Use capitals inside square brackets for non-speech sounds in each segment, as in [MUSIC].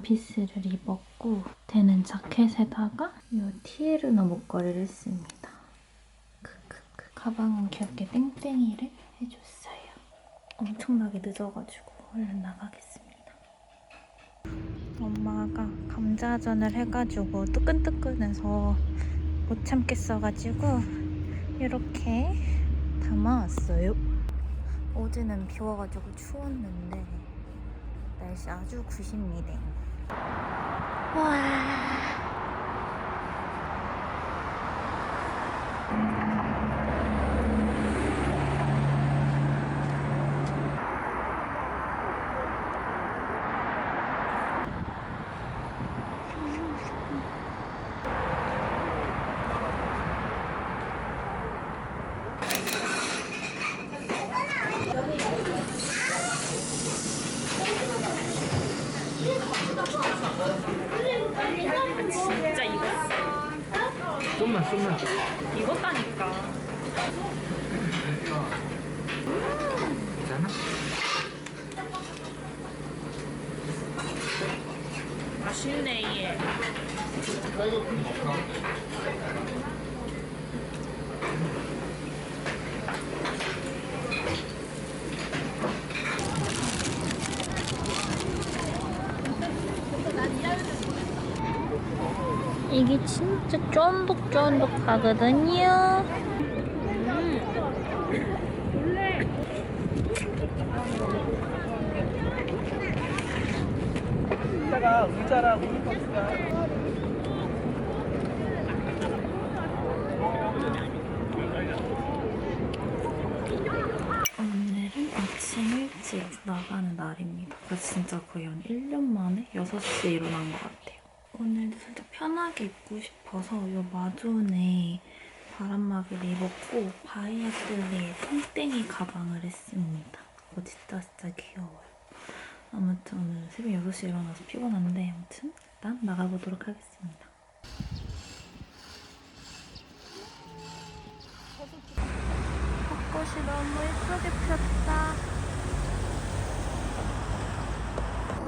원피스를 입었고 되는 자켓에다가 이 티에르너 목걸이를 했습니다. 크크크. 가방은 귀엽게 땡땡이를 해줬어요. 엄청나게 늦어가지고 얼른 나가겠습니다. 엄마가 감자전을 해가지고 뜨끈뜨끈해서 못 참겠어가지고 이렇게 담아왔어요. 어제는 비 와가지고 추웠는데 날씨 아주 구십니다. 와. 진짜 이거 좀만 좀만 이거다니까. 괜찮아? 맛있네 얘. 이게 진짜 쫀득쫀득하거든요. 의자랑 모니터가 오늘은 아침 일찍 나가는 날입니다. 진짜 거의 한 1년 만에 6시에 일어난 것 같아요. 오늘도 살짝 편하게 입고 싶어서 이 마존에 바람막이를 입었고 바이아틀리의 땡땡이 가방을 했습니다. 이거 진짜 진짜 귀여워요. 아무튼 오늘 새벽 6시에 일어나서 피곤한데 아무튼 일단 나가보도록 하겠습니다. 벚꽃이 너무 예쁘게 폈다.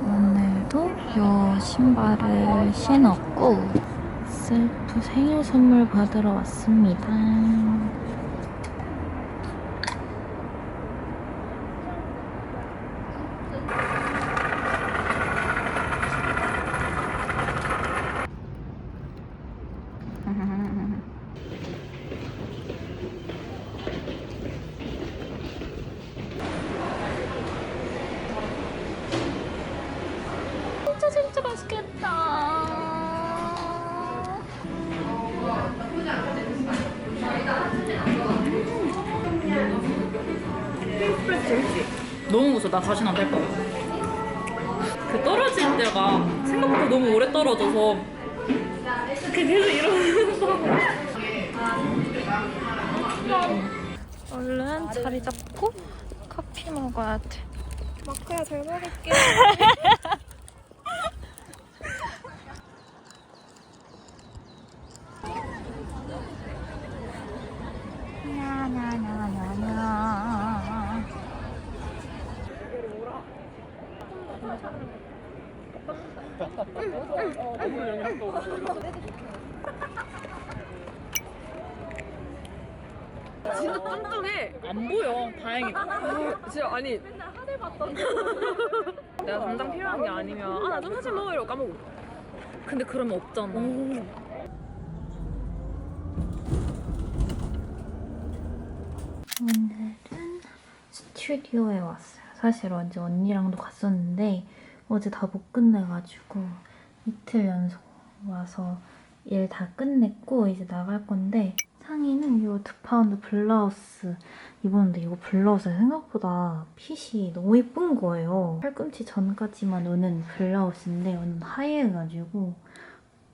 오늘도 요 신발을 신었고 셀프 생일 선물 받으러 왔습니다. 나 다시는 안 될 거야. 그 떨어질 때가 생각보다 너무 오래 떨어져서 그 계속 이러면서 얼른 자리 잡고 커피 먹어야 돼. 마크야 잘 먹을게. [LAUGHS] 냐냐냐냐냐. 진짜 뚱뚱해. 안 보여. 다행이다. 아, 진짜 아니. 내가 당장 필요한 게 아니면 아 나 좀 사진 먹으려고 까먹고. 근데 그러면 없잖아. 오늘은 스튜디오에 왔어요. 사실 어제 언니랑도 갔었는데 어제 다 못 끝내가지고 이틀 연속 와서 일 다 끝냈고 이제 나갈 건데 상의는 이 두 파운드 블라우스 입었는데 이거 블라우스 생각보다 핏이 너무 예쁜 거예요. 팔꿈치 전까지만 오는 블라우스인데 완전 하얘가지고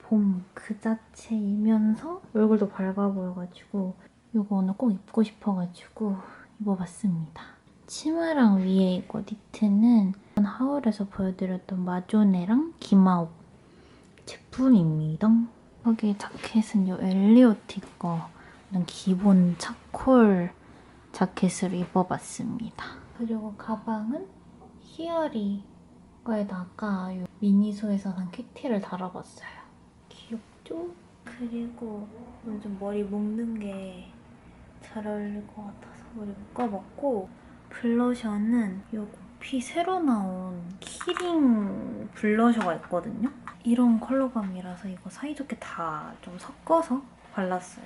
봄 그 자체이면서 얼굴도 밝아 보여가지고 이거 오늘 꼭 입고 싶어가지고 입어봤습니다. 치마랑 위에 이거 니트는 하울에서 보여드렸던 마조네랑 기마옷 제품입니다. 여기 자켓은 이 엘리오티 거 이런 기본 차콜 자켓을 입어봤습니다. 그리고 가방은 히어리가 이거에다가 요 미니소에서 산 키티를 달아봤어요. 귀엽죠? 그리고 좀 머리 묶는 게 잘 어울릴 것 같아서 머리 묶어봤고 블러셔는 요거 피 새로 나온 키링 블러셔가 있거든요. 이런 컬러감이라서 이거 사이좋게 다 좀 섞어서 발랐어요.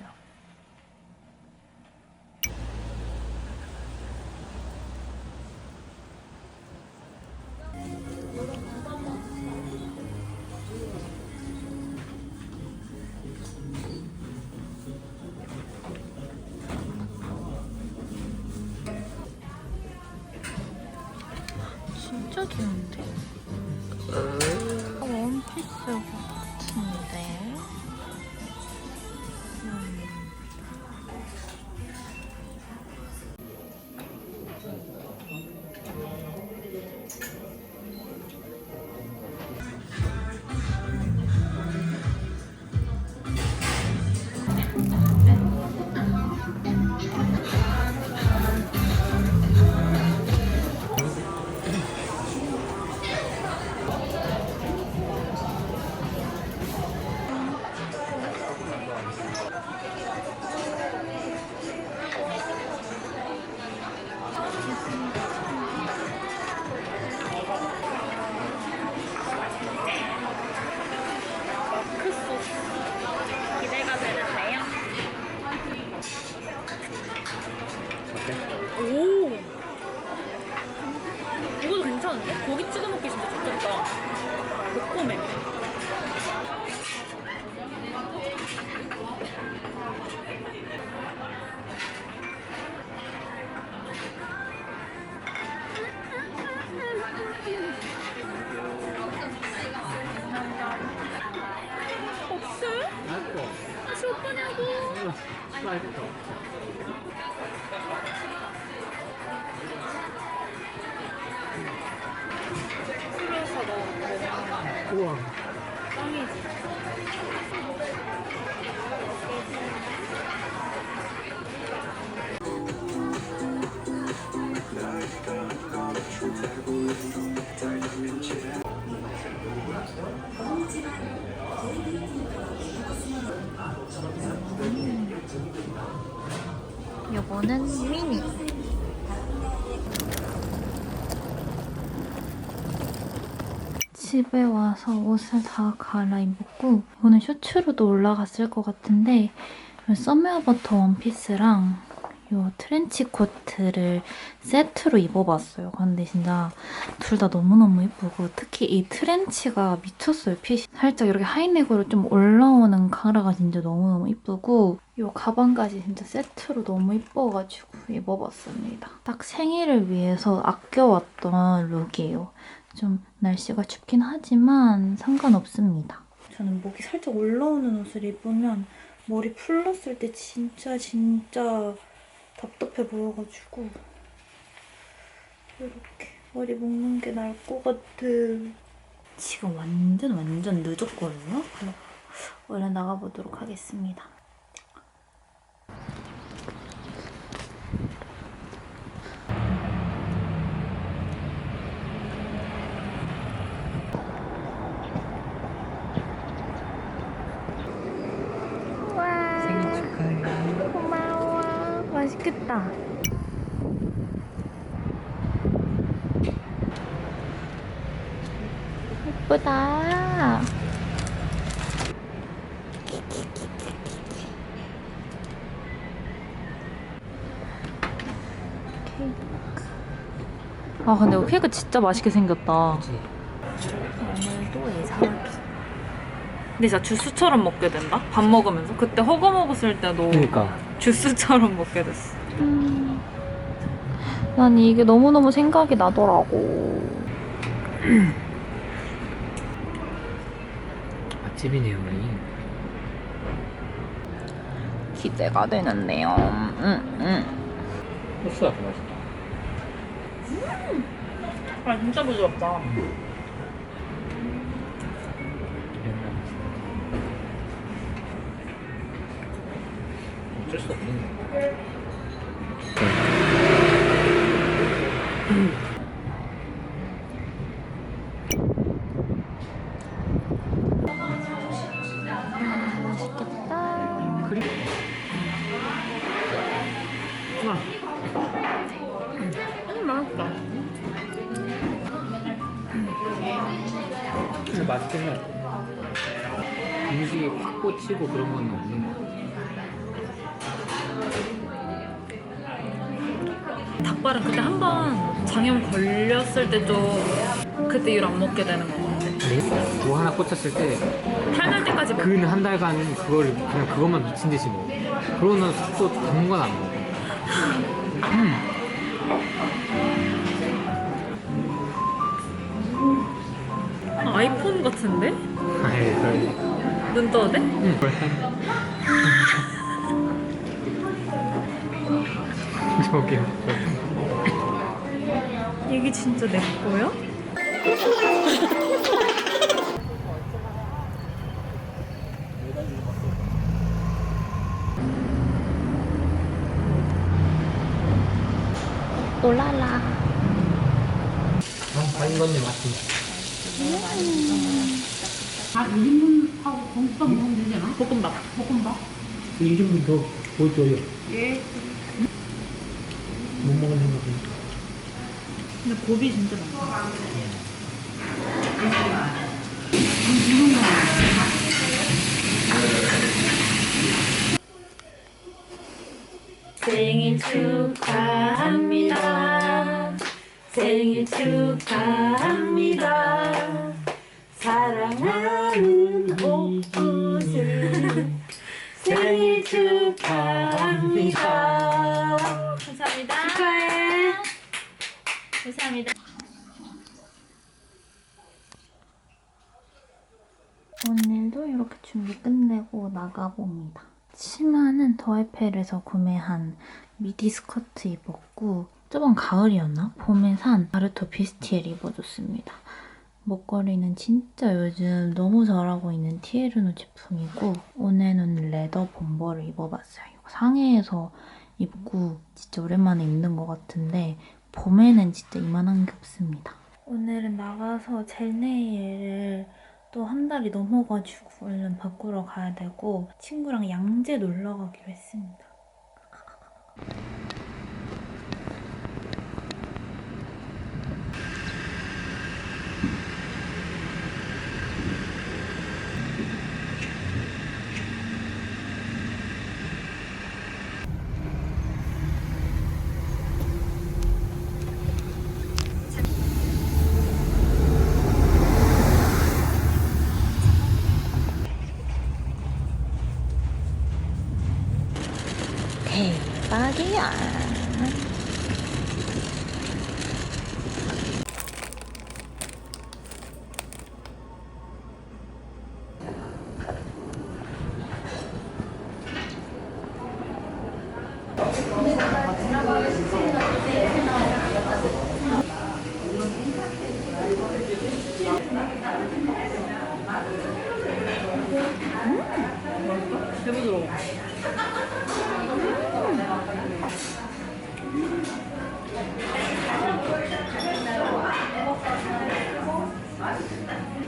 요거는 미니. 집에 와서 옷을 다 갈아입었고 이거는 셔츠로도 올라갔을 것 같은데 이 썸웨어버터 원피스랑 요 트렌치 코트를 세트로 입어봤어요. 근데 진짜 둘 다 너무너무 예쁘고 특히 이 트렌치가 미쳤어요. 핏이 살짝 이렇게 하이넥으로 좀 올라오는 카라가 진짜 너무너무 예쁘고 이 가방까지 진짜 세트로 너무 예뻐가지고 입어봤습니다. 딱 생일을 위해서 아껴왔던 룩이에요. 좀 날씨가 춥긴 하지만 상관없습니다. 저는 목이 살짝 올라오는 옷을 입으면 머리 풀렀을 때 진짜 진짜 답답해 보여가지고 이렇게 머리 묶는 게 나을 것 같아. 지금 완전 완전 늦었거든요. 그래서 얼른 나가보도록 하겠습니다. 생일 축하해. 고마워. 맛있겠다. 예쁘다. 아 근데 케이크 진짜 맛있게 생겼다. 오늘도 예사하기. 근데 진짜 주스처럼 먹게 된다? 밥 먹으면서? 그때 허거 먹었을 때도 그니까. 주스처럼 먹게 됐어. 음. 난 이게 너무너무 생각이 나더라고. [CLEARS THROAT] 맛집이네요, 우리. 기대가 되는데요. 음, 음. 소스가 더 맛있다. 아 진짜 부드럽다. 어 수 [CLEARS THROAT] 닭발은 그때 한 번 장염 걸렸을 때 좀 그때 이후로 안 먹게 되는 것 같아. 근데 뭐 하나 꽂혔을 때 탈날 때까지 먹. 근한 달간 그걸 그냥 그것만 미친 듯이 먹어. 그러고 나서 또 다른 건 안 먹어. 아이폰 같은데? 아이, 그래. 눈 떠도 돼? 응. [LAUGHS] 저기요. 이게 진짜 내 거야? 올라라. 아, 다른 건데 맛있 볶음밥. 이 정도 더 보여줘요. 예. 못 먹은 생각은. 근데 고비 진짜 많다. 생일 축하합니다. 생일 축하합니다. 사랑하는 옥구슬 생일 축하합니다. 축하해. 감사합니다. 오늘도 이렇게 준비 끝내고 나가봅니다. 치마는 더에펠에서 구매한 미디 스커트 입었고 저번 가을이었나? 봄에 산 나루토 비스티엘 입어줬습니다. 목걸이는 진짜 요즘 너무 잘하고 있는 티에르노 제품이고 오늘은 레더 범버를 입어봤어요. 상해에서 입고 진짜 오랜만에 입는 것 같은데 봄에는 진짜 이만한 게 없습니다. 오늘은 나가서 젤네일을 또 한 달이 넘어가지고 얼른 바꾸러 가야 되고 친구랑 양재 놀러 가기로 했습니다.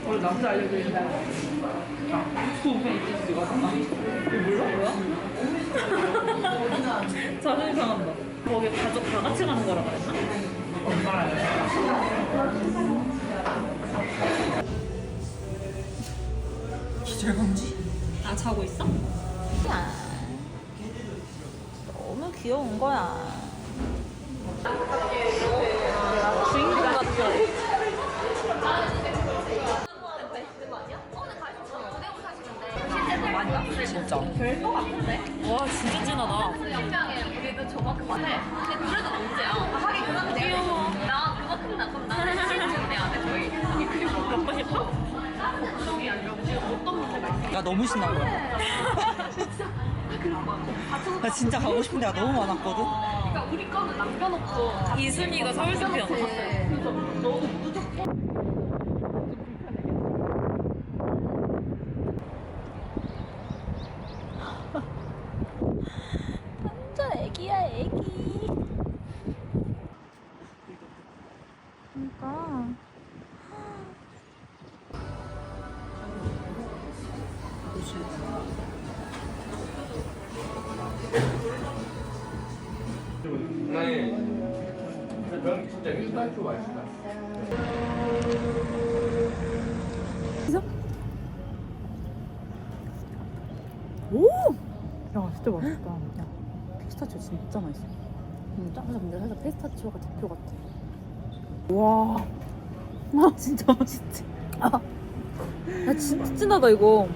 원래 남자 알려주는데 몰라? 자존심 상한다. 거기 가족 다 같이 가는 거라 그랬나? 기절감지? 아 자고 있어? 너무 귀여운 거야. 주인공 같아. 진짜. 별거 같은데? 와 진짜 진하다. 우리도 저만큼만 해. 근데 그래도 문제야. 하긴 그만큼 귀여워. 나 그만큼 나 그럼 나는 실증 내야 돼 저희. 그리고 먹고 싶어? 걱정이 아니라 어떤 문제가 있어? 나 너무 신난 거야. [LAUGHS] 나 진짜 가고 싶은 데가 너무 많았거든. 그러니까 우리 거는 남겨놓고 이순이가 서울숲이었나? 야 진짜 맛있다. 야 피스타치오 진짜 맛있어. 음, 짜 근데 살짝 피스타치오가 대표 같아. 와, 아 진짜 맛있지. 아, 야 진짜 진하다 이거.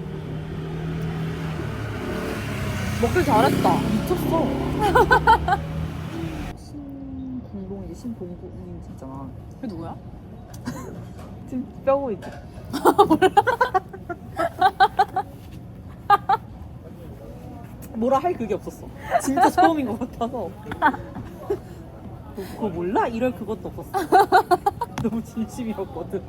먹길 잘했다. 미쳤어. [LAUGHS] 신궁동이지 신봉궁인 있잖아. 그게 누구야? [LAUGHS] 지금 뼈고 있지. [LAUGHS] 뭐라 할 그게 없었어. 진짜 처음인 것 같아서. 너 그거 몰라? 이럴 그것도 없었어. [LAUGHS] 너무 진심이었거든.